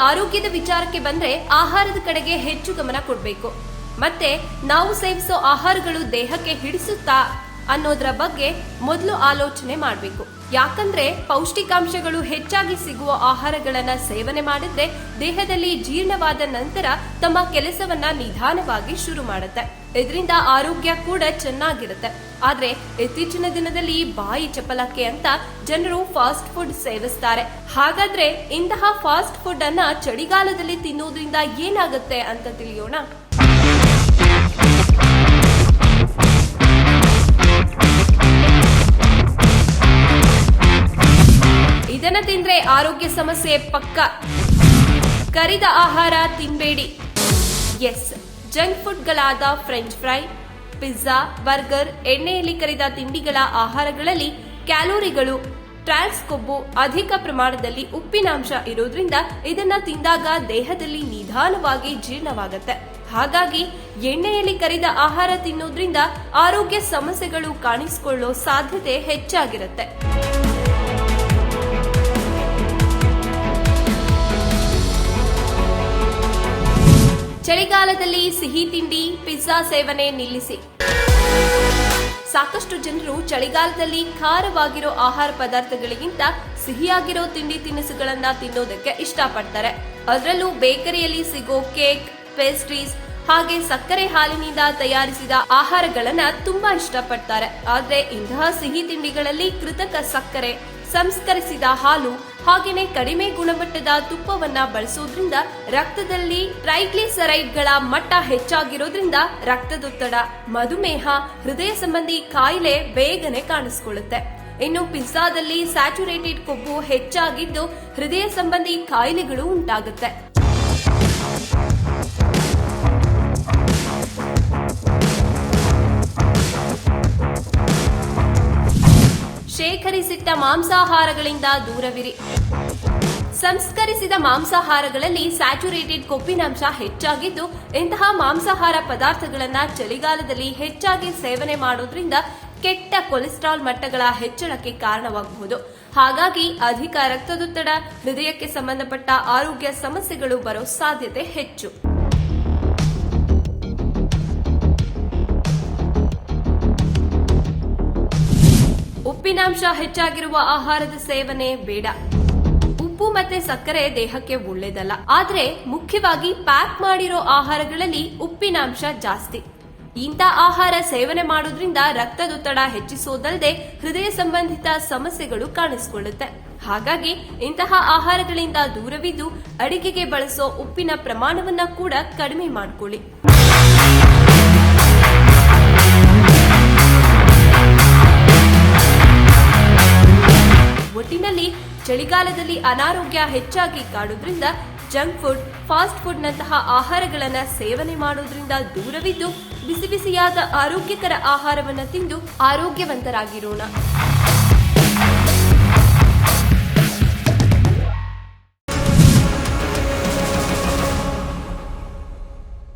ಆರೋಗ್ಯದ ವಿಚಾರಕ್ಕೆ ಬಂದ್ರೆ ಆಹಾರದ ಕಡೆಗೆ ಹೆಚ್ಚು ಗಮನ ಕೊಡಬೇಕು. ಮತ್ತೆ ನಾವು ಸೇವಿಸೋ ಆಹಾರಗಳು ದೇಹಕ್ಕೆ ಹಿಡಿಸುತ್ತಾ ಅನ್ನೋದ್ರ ಬಗ್ಗೆ ಮೊದಲು ಆಲೋಚನೆ ಮಾಡಬೇಕು. ಯಾಕಂದ್ರೆ ಪೌಷ್ಟಿಕಾಂಶಗಳು ಹೆಚ್ಚಾಗಿ ಸಿಗುವ ಆಹಾರಗಳನ್ನ ಸೇವನೆ ಮಾಡಿದ್ರೆ ದೇಹದಲ್ಲಿ ಜೀರ್ಣವಾದ ನಂತರ ತಮ್ಮ ಕೆಲಸವನ್ನ ನಿಧಾನವಾಗಿ ಶುರು ಮಾಡುತ್ತೆ. ಇದರಿಂದ ಆರೋಗ್ಯ ಕೂಡ ಚೆನ್ನಾಗಿರುತ್ತೆ. ಆದ್ರೆ ಇತ್ತೀಚಿನ ದಿನದಲ್ಲಿ ಬಾಯಿ ಚಪಲಕ್ಕೆ ಅಂತ ಜನರು ಫಾಸ್ಟ್ ಫುಡ್ ಸೇವಿಸ್ತಾರೆ. ಹಾಗಾದ್ರೆ ಇಂತಹ ಫಾಸ್ಟ್ ಫುಡ್ ಅನ್ನ ಚಳಿಗಾಲದಲ್ಲಿ ತಿನ್ನೋದ್ರಿಂದ ಏನಾಗುತ್ತೆ ಅಂತ ತಿಳಿಯೋಣ. ಆರೋಗ್ಯ ಸಮಸ್ಯೆ ಪಕ್ಕ. ಕರಿದ ಆಹಾರ ತಿನ್ಬೇಡಿ. ಎಸ್, ಜಂಕ್ ಫುಡ್ಗಳಾದ ಫ್ರೆಂಚ್ ಫ್ರೈ, ಪಿಜ್ಜಾ, ಬರ್ಗರ್, ಎಣ್ಣೆಯಲ್ಲಿ ಕರಿದ ತಿಂಡಿಗಳ ಆಹಾರಗಳಲ್ಲಿ ಕ್ಯಾಲೋರಿಗಳು, ಟ್ರಾನ್ಸ್ ಕೊಬ್ಬು ಅಧಿಕ ಪ್ರಮಾಣದಲ್ಲಿ ಉಪ್ಪಿನಾಂಶ ಇರೋದ್ರಿಂದ ಇದನ್ನ ತಿಂದಾಗ ದೇಹದಲ್ಲಿ ನಿಧಾನವಾಗಿ ಜೀರ್ಣವಾಗುತ್ತೆ. ಹಾಗಾಗಿ ಎಣ್ಣೆಯಲ್ಲಿ ಕರಿದ ಆಹಾರ ತಿನ್ನೋದ್ರಿಂದ ಆರೋಗ್ಯ ಸಮಸ್ಯೆಗಳು ಕಾಣಿಸಿಕೊಳ್ಳೋ ಸಾಧ್ಯತೆ ಹೆಚ್ಚಾಗಿರುತ್ತೆ. ಚಳಿಗಾಲದಲ್ಲಿ ಸಿಹಿ ತಿಂಡಿ, ಪಿಜ್ಜಾ ಸೇವನೆ ನಿಲ್ಲಿಸಿ. ಸಾಕಷ್ಟು ಜನರು ಚಳಿಗಾಲದಲ್ಲಿ ಖಾರವಾಗಿರೋ ಆಹಾರ ಪದಾರ್ಥಗಳಿಗಿಂತ ಸಿಹಿಯಾಗಿರೋ ತಿಂಡಿ ತಿನಿಸುಗಳನ್ನ ತಿನ್ನೋದಕ್ಕೆ ಇಷ್ಟಪಡ್ತಾರೆ. ಅದರಲ್ಲೂ ಬೇಕರಿಯಲ್ಲಿ ಸಿಗೋ ಕೇಕ್, ಪೇಸ್ಟ್ರೀಸ್, ಹಾಗೆ ಸಕ್ಕರೆ ಹಾಲಿನಿಂದ ತಯಾರಿಸಿದ ಆಹಾರಗಳನ್ನ ತುಂಬಾ ಇಷ್ಟಪಡ್ತಾರೆ. ಆದ್ರೆ ಇಂತಹ ಸಿಹಿ ತಿಂಡಿಗಳಲ್ಲಿ ಕೃತಕ ಸಕ್ಕರೆ, ಸಂಸ್ಕರಿಸಿದ ಹಾಲು ಹಾಗೆಯೇ ಕಡಿಮೆ ಗುಣಮಟ್ಟದ ತುಪ್ಪವನ್ನ ಬಳಸೋದ್ರಿಂದ ರಕ್ತದಲ್ಲಿ ಟ್ರೈಗ್ಲಿಸರೈಡ್ಗಳ ಮಟ್ಟ ಹೆಚ್ಚಾಗಿರೋದ್ರಿಂದ ರಕ್ತದೊತ್ತಡ, ಮಧುಮೇಹ, ಹೃದಯ ಸಂಬಂಧಿ ಕಾಯಿಲೆ ಬೇಗನೆ ಕಾಣಿಸ್ಕೊಳ್ಳುತ್ತೆ. ಇನ್ನು ಪಿಜ್ಜಾದಲ್ಲಿ ಸ್ಯಾಚುರೇಟೆಡ್ ಕೊಬ್ಬು ಹೆಚ್ಚಾಗಿದ್ದು ಹೃದಯ ಸಂಬಂಧಿ ಕಾಯಿಲೆಗಳು ಉಂಟಾಗುತ್ತೆ. ಶೇಖರಿಸಿಟ್ಟ ಮಾಂಸಾಹಾರಗಳಿಂದ ದೂರವಿರಿ. ಸಂಸ್ಕರಿಸಿದ ಮಾಂಸಾಹಾರಗಳಲ್ಲಿ ಸ್ಯಾಚುರೇಟೆಡ್ ಕೊಬ್ಬಿನಾಂಶ ಹೆಚ್ಚಾಗಿದ್ದು, ಇಂತಹ ಮಾಂಸಾಹಾರ ಪದಾರ್ಥಗಳನ್ನ ಚಳಿಗಾಲದಲ್ಲಿ ಹೆಚ್ಚಾಗಿ ಸೇವನೆ ಮಾಡೋದ್ರಿಂದ ಕೆಟ್ಟ ಕೊಲೆಸ್ಟ್ರಾಲ್ ಮಟ್ಟಗಳ ಹೆಚ್ಚಳಕ್ಕೆ ಕಾರಣವಾಗಬಹುದು. ಹಾಗಾಗಿ ಅಧಿಕ ರಕ್ತದೊತ್ತಡ, ಹೃದಯಕ್ಕೆ ಸಂಬಂಧಪಟ್ಟ ಆರೋಗ್ಯ ಸಮಸ್ಯೆಗಳು ಬರೋ ಸಾಧ್ಯತೆ ಹೆಚ್ಚು. ಉಪ್ಪಿನಾಂಶ ಹೆಚ್ಚಾಗಿರುವ ಆಹಾರದ ಸೇವನೆ ಬೇಡ. ಉಪ್ಪು ಮತ್ತೆ ಸಕ್ಕರೆ ದೇಹಕ್ಕೆ ಒಳ್ಳೇದಲ್ಲ ಆದ್ರೆ ಮುಖ್ಯವಾಗಿ ಪ್ಯಾಕ್ ಮಾಡಿರೋ ಆಹಾರಗಳಲ್ಲಿ ಉಪ್ಪಿನಾಂಶ ಜಾಸ್ತಿ. ಇಂಥ ಆಹಾರ ಸೇವನೆ ಮಾಡೋದ್ರಿಂದ ರಕ್ತದೊತ್ತಡ ಹೆಚ್ಚಿಸೋದಲ್ಲದೆ ಹೃದಯ ಸಂಬಂಧಿತ ಸಮಸ್ಯೆಗಳು ಕಾಣಿಸಿಕೊಳ್ಳುತ್ತೆ. ಹಾಗಾಗಿ ಇಂತಹ ಆಹಾರಗಳಿಂದ ದೂರವಿದ್ದು ಅಡಿಗೆಗೆ ಬಳಸೋ ಉಪ್ಪಿನ ಪ್ರಮಾಣವನ್ನ ಕೂಡ ಕಡಿಮೆ ಮಾಡಿಕೊಳ್ಳಿ. ಚಳಿಗಾಲದಲ್ಲಿ ಅನಾರೋಗ್ಯ ಹೆಚ್ಚಾಗಿ ಕಾಡುವುದರಿಂದ ಜಂಕ್ ಫುಡ್, ಫಾಸ್ಟ್ ಫುಡ್ನಂತಹ ಆಹಾರಗಳನ್ನ ಸೇವನೆ ಮಾಡೋದ್ರಿಂದ ದೂರವಿದ್ದು, ಬಿಸಿ ಬಿಸಿಯಾದ ಆರೋಗ್ಯಕರ ಆಹಾರವನ್ನು ತಿಂದು ಆರೋಗ್ಯವಂತರಾಗಿರೋಣ.